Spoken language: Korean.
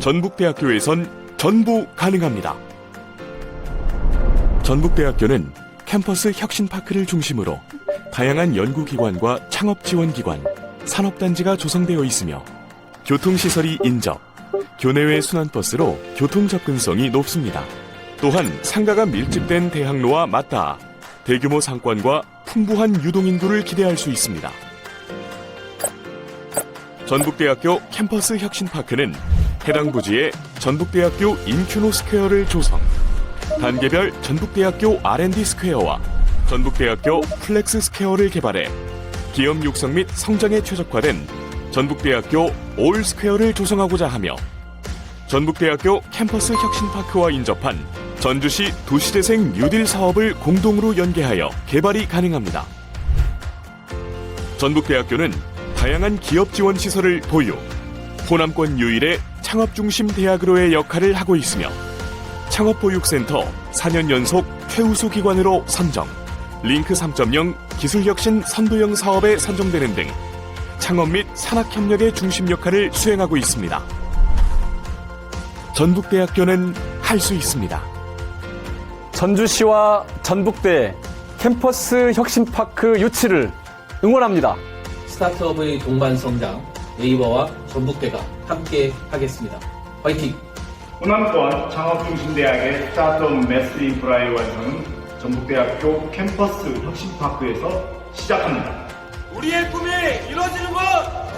전북대학교에선 전부 가능합니다. 전북대학교는 캠퍼스 혁신파크를 중심으로 다양한 연구기관과 창업지원기관, 산업단지가 조성되어 있으며 교통시설이 인접, 교내외 순환버스로 교통 접근성이 높습니다. 또한 상가가 밀집된 대학로와 맞닿아 대규모 상권과 풍부한 유동인구를 기대할 수 있습니다. 전북대학교 캠퍼스 혁신파크는 해당 부지에 전북대학교 인큐노 스퀘어를 조성, 단계별 전북대학교 R&D 스퀘어와 전북대학교 플렉스 스퀘어를 개발해 기업 육성 및 성장에 최적화된 전북대학교 올 스퀘어를 조성하고자 하며 전북대학교 캠퍼스 혁신파크와 인접한 전주시 도시재생 뉴딜 사업을 공동으로 연계하여 개발이 가능합니다. 전북대학교는 다양한 기업 지원 시설을 보유, 호남권 유일의 창업 중심 대학으로의 역할을 하고 있으며 창업보육센터 4년 연속 최우수 기관으로 선정, 링크 3.0 기술혁신 선도형 사업에 선정되는 등 창업 및 산학협력의 중심 역할을 수행하고 있습니다. 전북대학교는 할 수 있습니다. 전주시와 전북대 캠퍼스 혁신파크 유치를 응원합니다. 스타트업의 동반 성장 네이버와 전북대가 함께 하겠습니다. 화이팅! 호남권 창업중심대학의 스타트업 매스 인프라의 완성은 전북대학교 캠퍼스 혁신파크에서 시작합니다. 우리의 꿈이 이루어지는 곳!